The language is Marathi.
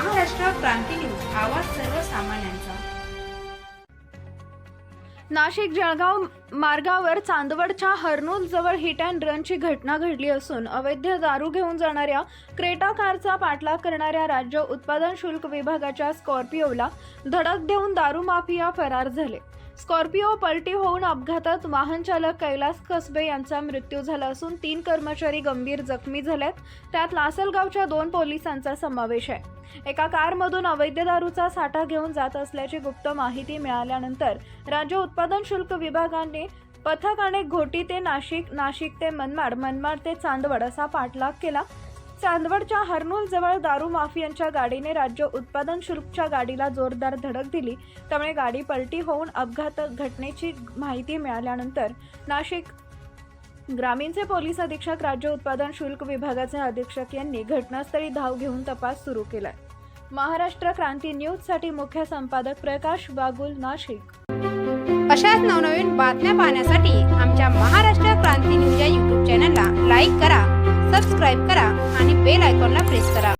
क्रांती न्यूज आवाज सर्वसामान्यांचा. नाशिक जळगाव मार्गावर चांदवडच्या हरनूल जवळ हिट अँड रनची घटना घडली असून अवैध दारू घेऊन जाणाऱ्या क्रेटा कारचा पाठलाग करणाऱ्या राज्य उत्पादन शुल्क विभागाच्या स्कॉर्पिओला धडक देऊन दारू माफिया फरार झाले. स्कॉर्पिओ पलटी होऊन अपघातात वाहन चालक कैलास कसबे यांचा मृत्यू झाला असून तीन कर्मचारी गंभीर जखमी झालेत. त्यात लासलगावच्या दोन पोलिसांचा समावेश आहे. एका कारमधून अवैध दारूचा साठा घेऊन जात असल्याची गुप्त माहिती मिळाल्यानंतर राज्य उत्पादन शुल्क विभागाने पथक आणि घोटी ते नाशिक नाशिक ते मनमाड मनमाड ते चांदवड असा पाठलाग केला. चांदवडच्या हरनूल जवळ दारू माफियांच्या गाडीने राज्य उत्पादन शुल्कच्या गाडीला जोरदार धडक दिली. त्यामुळे गाडी पलटी होऊन अपघात घटनेची माहिती मिळाल्यानंतर नाशिक ग्रामीणचे पोलीस अधीक्षक राज्य उत्पादन शुल्क विभागाचे अधीक्षक यांनी घटनास्थळी धाव घेऊन तपास सुरू केलाय. महाराष्ट्र क्रांती न्यूजसाठी मुख्य संपादक प्रकाश बागुल नाशिक. अशाच नवनवीन बातम्या पाहण्यासाठी आमच्या महाराष्ट्र क्रांती न्यूज வேலாய்க்கொன்னா ப்ரெஸ் करा